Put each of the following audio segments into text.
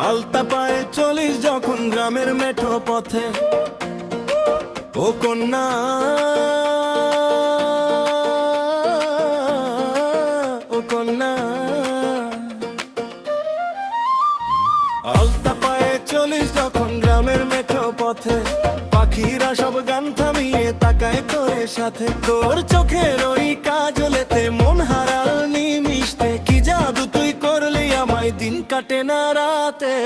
আলতা পায়ে চলিস যখন গ্রামের মেঠো পথে। ও কন্যা। ও কন্যা। আলতা পায়ে চলিস যখন গ্রামের মেঠো পথে। পাখিরা সব গান থামিয়ে তাকায় তোর সাথে। তোর চোখের ওই কাজলেতে মন হারাল নিমিশতে কি জাদু কাটে না রাতে।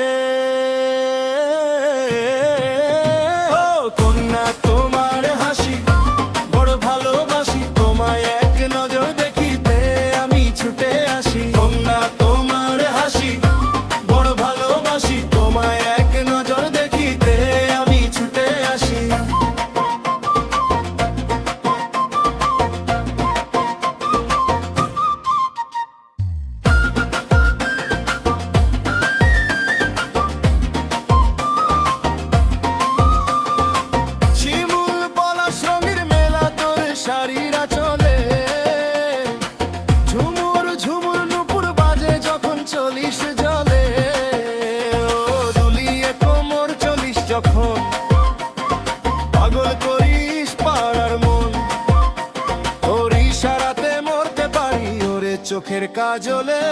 চোখের কাজলে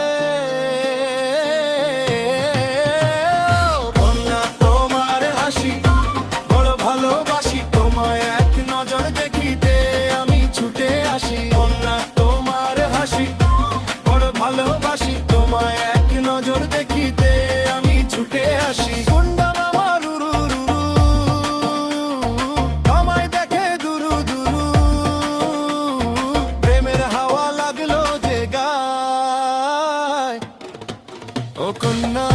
Oh, no.